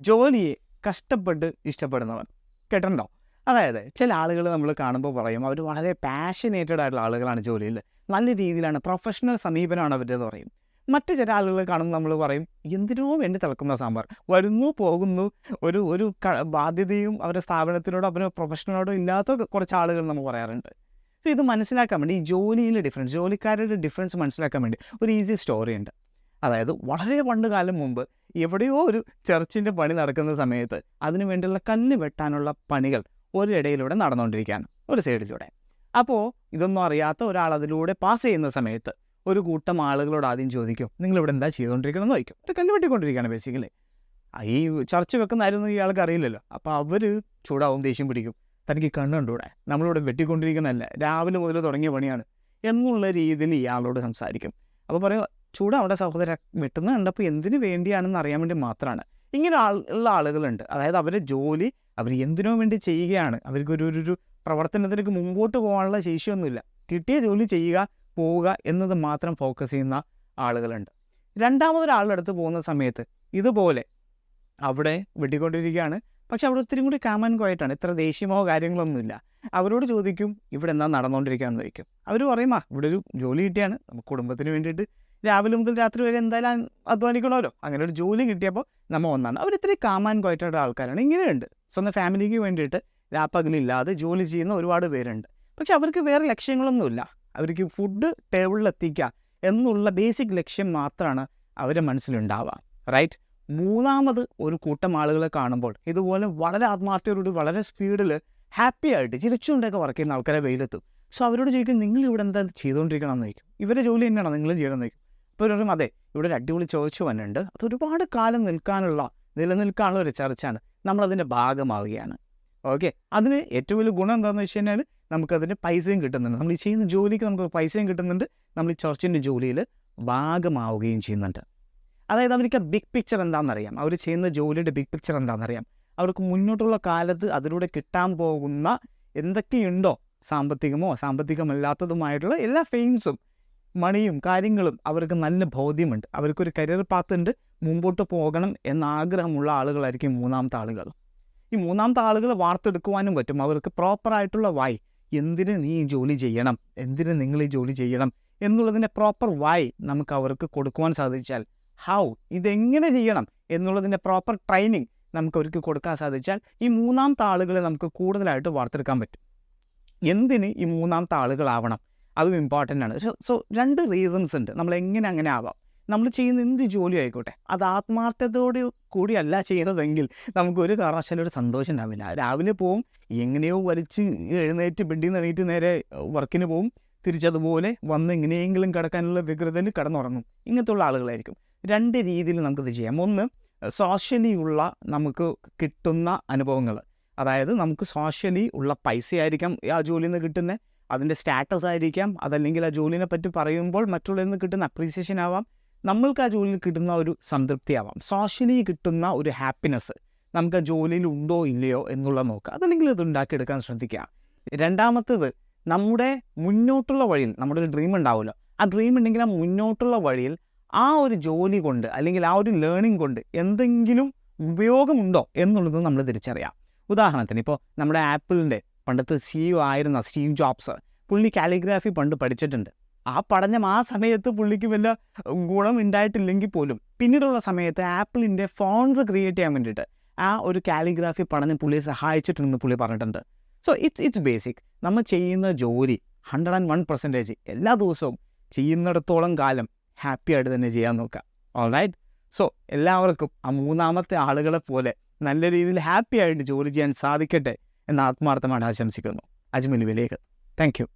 ജോലിയെ കഷ്ടപ്പെട്ട് ഇഷ്ടപ്പെടുന്നവൻ. കേട്ടിട്ടുണ്ടോ? അതായത് ചില ആളുകൾ നമ്മൾ കാണുമ്പോൾ പറയും അവർ വളരെ പാഷനേറ്റഡ് ആയിട്ടുള്ള ആളുകളാണ് ജോലിയിൽ. നല്ല രീതിയിലാണ് പ്രൊഫഷണൽ സമീപനമാണ് അവരുടെ പറയും. മറ്റു ചില ആളുകൾ കാണുമ്പോൾ നമ്മൾ പറയും എന്തിനോ വേണ്ടി തിളക്കുന്ന സാമ്പാർ. വരുന്നു പോകുന്നു. ഒരു ഒരു ബാധ്യതയും അവരുടെ സ്ഥാപനത്തിനോടോ അവരുടെ പ്രൊഫഷനോടോ ഇല്ലാത്ത കുറച്ച് ആളുകൾ നമ്മൾ പറയാറുണ്ട്. സോ ഇത് മനസ്സിലാക്കാൻ വേണ്ടി ഈ ജോലിയിലെ ഡിഫറൻസ് ജോലിക്കാരുടെ ഡിഫറൻസ് മനസ്സിലാക്കാൻ വേണ്ടി ഒരു ഈസി സ്റ്റോറി ഉണ്ട്. അതായത് വളരെ പണ്ട് കാലം മുമ്പ് എവിടെയോ ഒരു ചർച്ചിന്റെ പണി നടക്കുന്ന സമയത്ത് അതിനു വേണ്ടിയുള്ള കല്ല് വെട്ടാനുള്ള പണികൾ ഒരിടയിലൂടെ നടന്നുകൊണ്ടിരിക്കുകയാണ് ഒരു സൈഡിലൂടെ. അപ്പോൾ ഇതൊന്നും അറിയാത്ത ഒരാൾ അതിലൂടെ പാസ് ചെയ്യുന്ന സമയത്ത് ഒരു കൂട്ടം ആളുകളോട് ആദ്യം ചോദിക്കും നിങ്ങളിവിടെ എന്താ ചെയ്തുകൊണ്ടിരിക്കണമെന്ന് ചോദിക്കും. ഒരു കല്ല് വെട്ടിക്കൊണ്ടിരിക്കുകയാണ് ബേസിക്കലി ഈ ചർച്ച വെക്കുന്ന ആരൊന്നും ഇയാൾക്ക് അറിയില്ലല്ലോ. അപ്പോൾ അവർ ചൂടാവും ദേഷ്യം പിടിക്കും. തനിക്ക് കണ്ണുണ്ടൂടെ നമ്മളിവിടെ വെട്ടിക്കൊണ്ടിരിക്കുന്നതല്ല? രാവിലെ മുതൽ തുടങ്ങിയ പണിയാണ്. എന്നുള്ള രീതിയിൽ ഇയാളോട് സംസാരിക്കും. അപ്പോൾ പറയും ചൂടാവിടെ സഹോദര വെട്ടുന്ന കണ്ടപ്പോൾ എന്തിനു വേണ്ടിയാണെന്ന് അറിയാൻ വേണ്ടി മാത്രമാണ് ഇങ്ങനെ ആൾ ഉള്ള ആളുകളുണ്ട്. അതായത് അവരുടെ ജോലി അവർ എന്തിനോ വേണ്ടി ചെയ്യുകയാണ്. അവർക്ക് ഒരു ഒരു പ്രവർത്തനത്തിലേക്ക് മുമ്പോട്ട് പോകാനുള്ള ശേഷിയൊന്നുമില്ല. കിട്ടിയ ജോലി ചെയ്യുക പോവുക എന്നത് മാത്രം ഫോക്കസ് ചെയ്യുന്ന ആളുകളുണ്ട്. രണ്ടാമതൊരാളുടെ അടുത്ത് പോകുന്ന സമയത്ത് ഇതുപോലെ അവിടെ വെട്ടിക്കൊണ്ടിരിക്കുകയാണ്. പക്ഷെ അവിടെ ഒത്തിരി കൂടി കാമൻ ക്വയറ്റാണ് ഇത്ര ദേഷ്യമോ കാര്യങ്ങളൊന്നുമില്ല. അവരോട് ചോദിക്കും ഇവിടെ എന്താ നടന്നുകൊണ്ടിരിക്കുകയെന്ന് ചോദിക്കും. അവർ പറയും ആ ഇവിടെ ഒരു ജോലി കിട്ടിയാണ്. നമുക്ക് കുടുംബത്തിന് വേണ്ടിയിട്ട് രാവിലെ മുതൽ രാത്രി വരെ എന്തായാലും അധ്വാനിക്കണമല്ലോ. അങ്ങനെ ഒരു ജോലി കിട്ടിയപ്പോൾ നമ്മൾ ഒന്നാണ്. അവർ ഇത്തിരി കാമാൻ ക്വയറ്റായിട്ട് ആൾക്കാരാണ്. ഇങ്ങനെയുണ്ട്. സ്വന്തം ഫാമിലിക്ക് വേണ്ടിയിട്ട് രാപ്പകലില്ലാതെ ജോലി ചെയ്യുന്ന ഒരുപാട് പേരുണ്ട്. പക്ഷെ അവർക്ക് വേറെ ലക്ഷ്യങ്ങളൊന്നുമില്ല. അവർക്ക് ഫുഡ് ടേബിളിൽ എത്തിക്കുക എന്നുള്ള ബേസിക് ലക്ഷ്യം മാത്രമാണ് അവരുടെ മനസ്സിലുണ്ടാവുക. റൈറ്റ് മൂന്നാമത് ഒരു കൂട്ടം ആളുകളെ കാണുമ്പോൾ ഇതുപോലെ വളരെ ആത്മാർത്ഥയോടുകൂടി വളരെ സ്പീഡിൽ ഹാപ്പി ആയിട്ട് ചിരിച്ചുകൊണ്ടൊക്കെ വർക്ക് ചെയ്യുന്ന ആൾക്കാരെ വെയിലെത്തും. സോ അവരോട് ചോദിക്കും നിങ്ങൾ ഇവിടെ എന്താ ചെയ്തുകൊണ്ടിരിക്കണം എന്ന് ചോദിക്കും. ഇവരുടെ ജോലി തന്നെയാണോ നിങ്ങൾ ചെയ്യണമെന്ന് ചോദിക്കും. അപ്പോൾ ഒരു അതെ ഇവിടെ ഒരു അടിപൊളി ചോദിച്ചു വന്നിട്ടുണ്ട്. അത് ഒരുപാട് കാലം നിൽക്കാനുള്ള നിലനിൽക്കാനുള്ള ഒരു ചർച്ചയാണ് നമ്മളതിന്റെ ഭാഗമാവുകയാണ്. ഓക്കെ അതിന് ഏറ്റവും വലിയ ഗുണം എന്താണെന്ന് വെച്ച് കഴിഞ്ഞാൽ നമുക്കതിന് പൈസയും കിട്ടുന്നുണ്ട്. നമ്മൾ ഈ ചെയ്യുന്ന ജോലിക്ക് നമുക്ക് പൈസയും കിട്ടുന്നുണ്ട്. നമ്മൾ ഈ ചർച്ചിന്റെ ജോലിയിൽ ഭാഗമാവുകയും ചെയ്യുന്നുണ്ട്. അതായത് അവർക്ക് ബിഗ് പിക്ചർ എന്താണെന്നറിയാം. അവർ ചെയ്യുന്ന ജോലിയുടെ ബിഗ് പിക്ചർ എന്താണെന്നറിയാം. അവർക്ക് മുന്നോട്ടുള്ള കാലത്ത് അതിലൂടെ കിട്ടാൻ പോകുന്ന എന്തൊക്കെയുണ്ടോ സാമ്പത്തികമോ സാമ്പത്തികമല്ലാത്തതുമായിട്ടുള്ള എല്ലാ ഫെയിംസും മണിയും കാര്യങ്ങളും അവർക്ക് നല്ല ബോധ്യമുണ്ട്. അവർക്കൊരു കരിയർ പാത്ത് ഉണ്ട്. മുമ്പോട്ട് പോകണം എന്ന ആഗ്രഹമുള്ള ആളുകളായിരിക്കും മൂന്നാമത്തെ ആളുകൾ. ഈ മൂന്നാമത്തെ ആളുകൾ വാർത്തെടുക്കുവാനും പറ്റും. അവർക്ക് പ്രോപ്പറായിട്ടുള്ള വായ് എന്തിന് നീ ഈ ജോലി ചെയ്യണം? എന്തിന് നിങ്ങൾ ഈ ജോലി ചെയ്യണം? എന്നുള്ളതിന്റെ പ്രോപ്പർ വായ് നമുക്ക് അവർക്ക് കൊടുക്കുവാൻ സാധിച്ചാൽ ഹൗ ഇതെങ്ങനെ ചെയ്യണം? എന്നുള്ളതിന്റെ പ്രോപ്പർ ട്രെയിനിങ് നമുക്ക് ഒരുക്കി കൊടുക്കാൻ സാധിച്ചാൽ ഈ മൂന്നാം താളുകളെ നമുക്ക് കൂടുതലായിട്ട് വാർത്തെടുക്കാൻ പറ്റും. എന്തിന് ഈ മൂന്നാമത്തെ ആളുകളാവണം അതും ഇമ്പോർട്ടന്റ് ആണ്. സോ രണ്ട് റീസൺസ് ഉണ്ട്. നമ്മൾ എങ്ങനെ അങ്ങനെ ആവാം? നമ്മൾ ചെയ്യുന്ന എന്ത് ജോലി ആയിക്കോട്ടെ. അത് ആത്മാർത്ഥതയോട് കൂടിയല്ല ചെയ്യുന്നതെങ്കിൽ നമുക്ക് ഒരു കാരണവശാലും ഒരു സന്തോഷം ഉണ്ടാവില്ല. രാവിലെ പോവും എങ്ങനെയോ വലിച്ച് എഴുന്നേറ്റ് ബെഡിൽ നിന്ന് എണീറ്റ് നേരെ വർക്കിന് പോവും. തിരിച്ചതുപോലെ വന്ന് എങ്ങനെയെങ്കിലും കിടക്കാനുള്ള വികൃതയിൽ കിടന്നുറങ്ങും. ഇങ്ങനത്തെ ഉള്ള ആളുകളായിരിക്കും. രണ്ട് രീതിയിൽ നമുക്കിത് ചെയ്യാം. ഒന്ന് സോഷ്യലി ഉള്ള നമുക്ക് കിട്ടുന്ന അനുഭവങ്ങൾ. അതായത് നമുക്ക് സോഷ്യലി ഉള്ള പൈസ ആയിരിക്കാം ആ ജോലിയിൽ നിന്ന് കിട്ടുന്നത് അതിന്റെ സ്റ്റാറ്റസ് ആയിരിക്കാം അതല്ലെങ്കിൽ ആ ജോലിനെ പറ്റി പറയുമ്പോൾ മറ്റുള്ളവരിൽ നിന്ന് കിട്ടുന്ന അപ്രീസിയേഷൻ ആവാം. നമ്മൾക്ക് ആ ജോലിയിൽ കിട്ടുന്ന ഒരു സംതൃപ്തി ആവാം. സോഷ്യലി കിട്ടുന്ന ഒരു ഹാപ്പിനെസ് നമുക്ക് ആ ജോലിയിൽ ഉണ്ടോ ഇല്ലയോ എന്നുള്ള നോക്കുക അതല്ലെങ്കിൽ ഇത് ഉണ്ടാക്കിയെടുക്കാൻ ശ്രദ്ധിക്കുക. രണ്ടാമത്തേത് നമ്മുടെ മുന്നോട്ടുള്ള വഴിയിൽ നമ്മുടെ ഒരു ഡ്രീം ഉണ്ടാവുമല്ലോ. ആ ഡ്രീം ഉണ്ടെങ്കിൽ ആ മുന്നോട്ടുള്ള വഴിയിൽ ആ ഒരു ജോലി കൊണ്ട് അല്ലെങ്കിൽ ആ ഒരു ലേണിംഗ് കൊണ്ട് എന്തെങ്കിലും ഉപയോഗമുണ്ടോ എന്നുള്ളത് നമ്മൾ തിരിച്ചറിയാം. ഉദാഹരണത്തിന് ഇപ്പോൾ നമ്മുടെ ആപ്പിളിന്റെ പണ്ടത്തെ സിഇഒ ആയിരുന്ന സ്റ്റീവ് ജോബ്സ് പുള്ളി കാലിഗ്രാഫി പണ്ട് പഠിച്ചിട്ടുണ്ട്. ആ പഠനം ആ സമയത്ത് പുള്ളിക്ക് വല്ല ഗുണം ഉണ്ടായിട്ടില്ലെങ്കിൽ പോലും പിന്നീടുള്ള സമയത്ത് ആപ്പിളിന്റെ ഫോൺസ് ക്രിയേറ്റ് ചെയ്യാൻ വേണ്ടിയിട്ട് ആ ഒരു കാലിഗ്രാഫി പഠനം പുള്ളിയെ സഹായിച്ചിട്ടുണ്ടെന്ന് പുള്ളി പറഞ്ഞിട്ടുണ്ട്. സോ ഇറ്റ്സ് ഇറ്റ്സ് ബേസിക് നമ്മൾ ചെയ്യുന്ന ജോലി ഹൺഡ്രഡ് ആൻഡ് വൺ പെർസെന്റേജ് എല്ലാ ദിവസവും ചെയ്യുന്നിടത്തോളം കാലം ഹാപ്പി ആയിട്ട് തന്നെ ചെയ്യാൻ നോക്കുക. ഓൾ റൈറ്റ് സോ എല്ലാവർക്കും ആ മൂന്നാമത്തെ ആളുകളെ പോലെ നല്ല രീതിയിൽ ഹാപ്പി ആയിട്ട് ജോലി ചെയ്യാൻ സാധിക്കട്ടെ എന്ന് ആത്മാർത്ഥമായിട്ട് ആശംസിക്കുന്നു. Ajmal വിലേക്ക് thank you